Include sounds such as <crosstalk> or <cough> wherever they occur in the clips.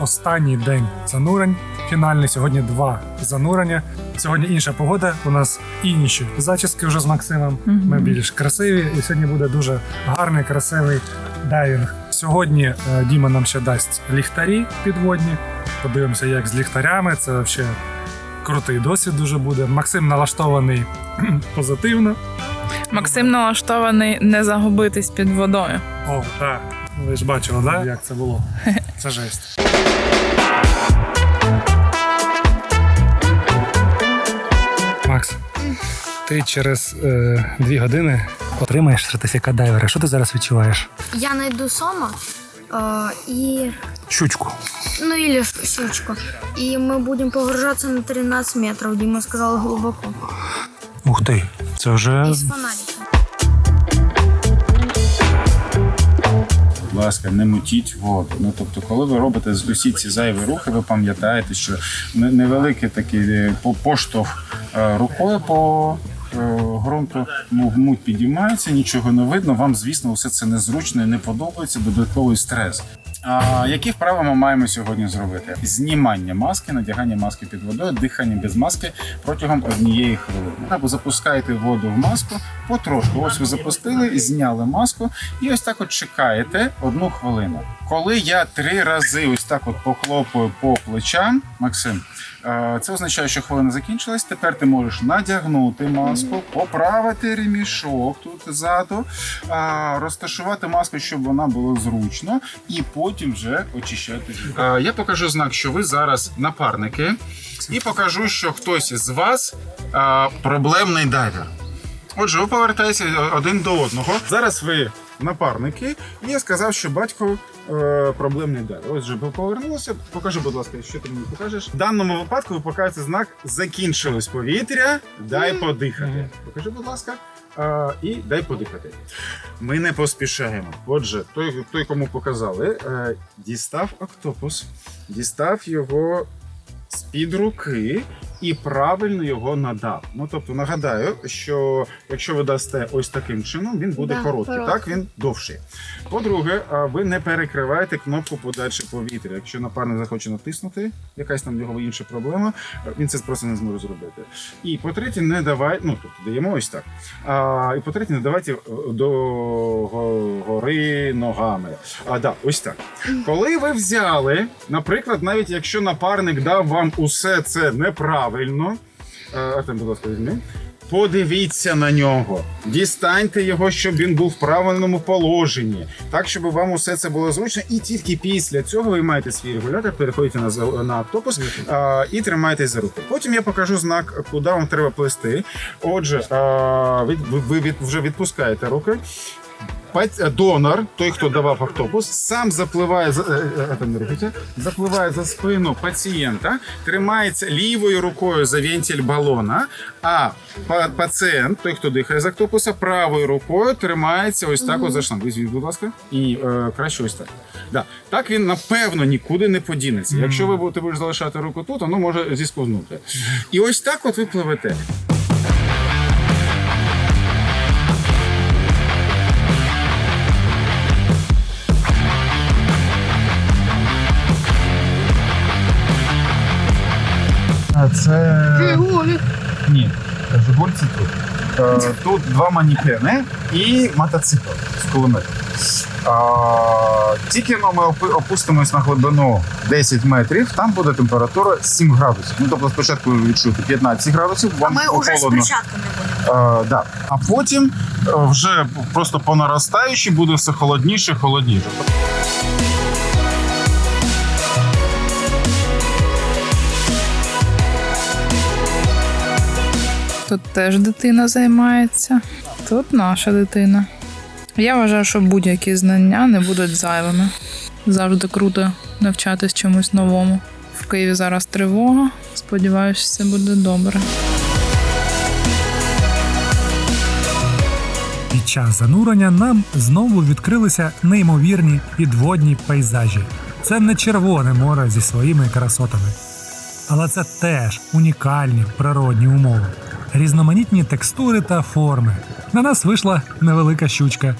останній день занурень. Фінальний сьогодні два занурення. Сьогодні інша погода. У нас інші зачіски вже з Максимом. Ми більш красиві, і сьогодні буде дуже гарний, красивий дайвінг. Сьогодні е, Діма нам ще дасть ліхтарі підводні. Подивимося, як з ліхтарями. Це взагалі крутий досвід дуже буде. Максим налаштований <clears throat> позитивно. Максим налаштований не загубитись під водою. О, так. Ви ж бачили, да? як це було? <laughs> Це жесть. Макс, ти через е, дві години отримаєш сертифікат дайвера. Що ти зараз відчуваєш? Я найду сома э, и... Щучку. Ну или ш- щучку. И мы будем погружаться на 13 метров, Дима сказал глубоко. Ух ти, це вже И с ласка, не мутіть воду. Ну тобто, коли ви робите усі ці зайві рухи, ви пам'ятаєте, що невеликий такий е, поштовх е, рукою по е, ґрунту, ну, муть підіймається, нічого не видно. Вам, звісно, все це незручно і не подобається, додатковий стрес. А які вправи ми маємо сьогодні зробити? Знімання маски, надягання маски під водою, дихання без маски протягом однієї хвилини. Або запускаєте воду в маску потрошку. Ось ви запустили, зняли маску, і ось так от чекаєте одну хвилину. Коли я три рази ось так от похлопаю по плечам, Максим, е, це означає, що хвилина закінчилась. Тепер ти можеш надягнути маску, поправити ремішок тут ззаду, розташувати маску, щоб вона була зручно, і потім вже очищати. Е, Я покажу знак, що ви зараз напарники, і покажу, що хтось з вас е, проблемний дайвер. Отже, ви повертаєтеся один до одного. Зараз ви напарники, і я сказав, що батько е, проблемний дар. Ось же ви повернулися. Покажи, будь ласка, що ти мені покажеш. В даному випадку ви покажете знак закінчилось повітря, дай подихати. Покажи, будь ласка. Е, і дай подихати. Ми не поспішаємо. Отже, той, той кому показали, а, дістав октопус, дістав його з-під руки і правильно його надав. Ну тобто нагадаю, що якщо ви дасте ось таким чином, він буде Да, короткий, короткий. так він довший. По-друге, ви не перекриваєте кнопку подачі повітря. Якщо напарник захоче натиснути, якась там його інша проблема, він це просто не зможе зробити. І по-третє, не давай, ну тобто даємо ось так. А, і по-третє, не давайте е, до гори ногами. А да, ось так. Коли ви взяли, наприклад, навіть якщо напарник дав вам усе це неправильно, е, Артем, будь ласка, візьми. Подивіться на нього, дістаньте його, щоб він був в правильному положенні, так щоб вам усе це було зручно. І тільки після цього ви маєте свій регулятор, переходите на на автобус а, і тримаєтесь за руку. Потім я покажу знак, куди вам треба плести. Отже, а, ви, ви- ви вже відпускаєте руки. Паць- Донор, той, хто давав автобус, сам запливає за е, е, е, запливає за спину пацієнта, тримається лівою рукою за вентиль балона, а пацієнт, той, хто дихає з автобуса, правою рукою тримається ось так от за шланг. Візьміть, будь ласка, і е, краще ось так. Да. Так він напевно нікуди не подінеться. Якщо ви будете будеш залишати руку тут, воно може зісковзнути. І ось так от ви пливете. Це ні, Жигуль це тут. Е, Тут два манікени і мотоцикл з кулеметом. Тільки ну, ми опи- опустимось на глибину 10 метрів, там буде температура 7 градусів. Ну тобто спочатку ви відчуєте 15 градусів, А вам мы уже с холодно. перчатками будем. Е, да. А потім е, вже просто по наростаючій буде все холодніше, холодніше. Тут теж дитина займається. Тут наша дитина. Я вважаю, що будь-які знання не будуть зайвими. Завжди круто навчатись чомусь новому. В Києві зараз тривога. Сподіваюся, все буде добре. Під час занурення нам знову відкрилися неймовірні підводні пейзажі. Це не червоне море зі своїми красотами. Але це теж унікальні природні умови, різноманітні текстури та форми. На нас вийшла невелика щучка.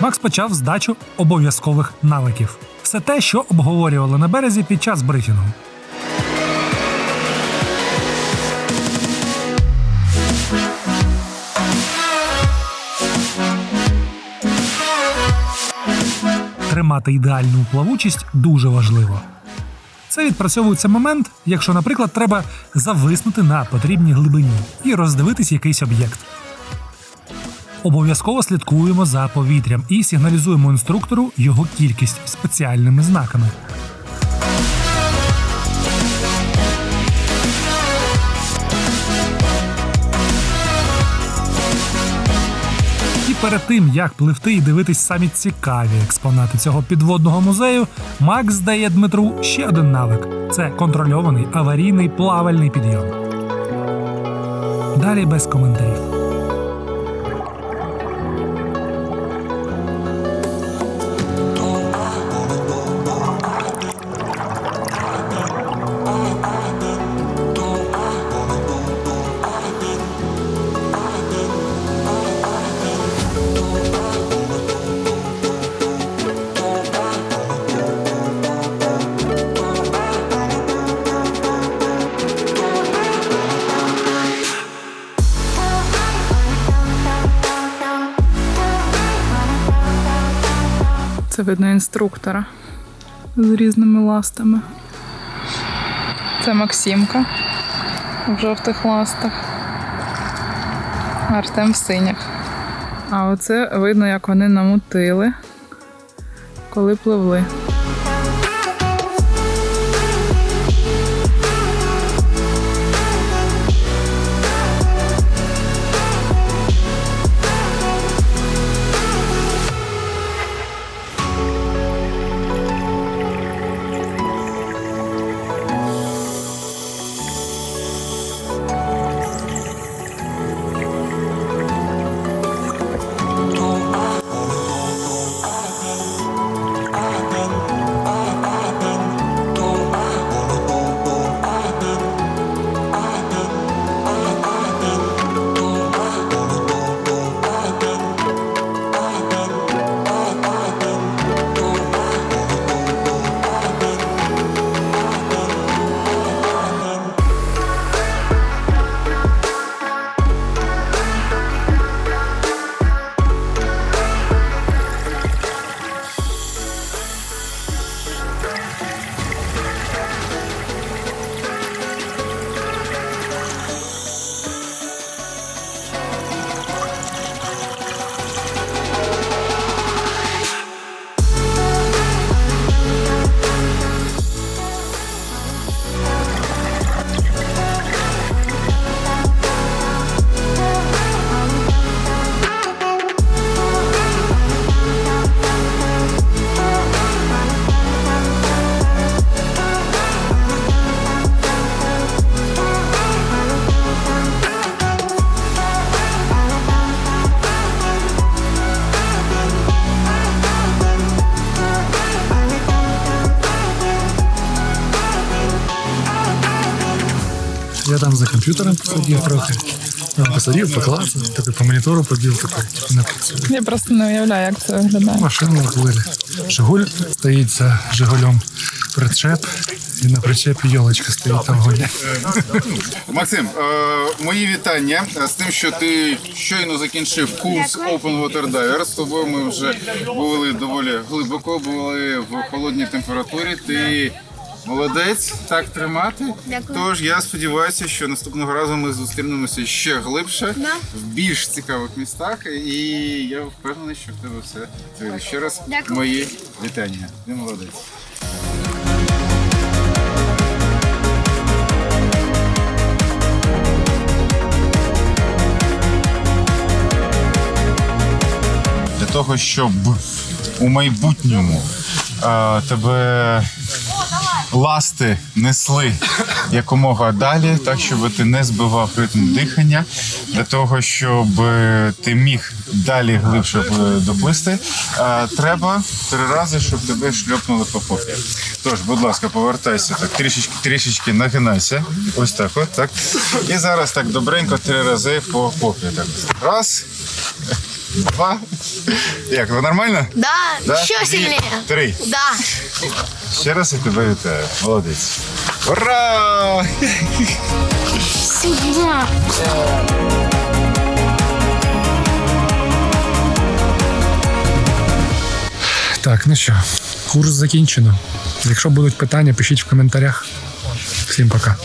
Макс почав здачу обов'язкових навиків. Все те, що обговорювали на березі під час брифінгу. Тримати ідеальну плавучість дуже важливо. Це відпрацьовується момент, якщо, наприклад, треба зависнути на потрібній глибині і роздивитись якийсь об'єкт. Обов'язково слідкуємо за повітрям і сигналізуємо інструктору його кількість спеціальними знаками. Перед тим, як пливти і дивитись самі цікаві експонати цього підводного музею, Макс дає Дмитру ще один навик: це контрольований аварійний плавальний підйом. Далі без коментарів. Це видно інструктора з різними ластами. Це Максимка в жовтих ластах. Артем в синіх. А оце видно, як вони намутили, коли пливли. За комп'ютером посидів трохи. Там посидів, поклацав, тобі по монітору побіг, такий, типу. Я просто не уявляю, як це виглядає. Машина плили. Жигуль стоїть за Жигулем причеп, і на причепі йолочка стоїть там гуляє. Максим, е, мої вітання з тим, що ти щойно закінчив курс Open Water Diver. З тобою ми вже були доволі глибоко, були в холодній температурі. Ти молодець, так тримати. Дякую. Тож я сподіваюся, що наступного разу ми зустрінемося ще глибше, Да. в більш цікавих містах. І я впевнений, що в тебе все вийде. Ще раз Дякую. мої вітання. Ти молодець. для того, щоб у майбутньому е, тебе ласти несли якомога далі, так щоб ти не збивав ритм дихання, для того, щоб ти міг далі глибше е, доплисти, е, треба три рази, щоб тебе шльопнули по попі. Тож, будь ласка, повертайся так, трішечки, трішечки нагинайся. Ось так, от так. І зараз так добренько три рази по попі. Так. Раз. Два. Як, ви нормально? Да, Да? еще Дві, сильнее. Три. Да. Ще раз я тебе вітаю. Молодець. Ура! Сюда. Так, ну що, курс закінчено. Якщо будуть питання, пишіть в коментарях. Всім пока.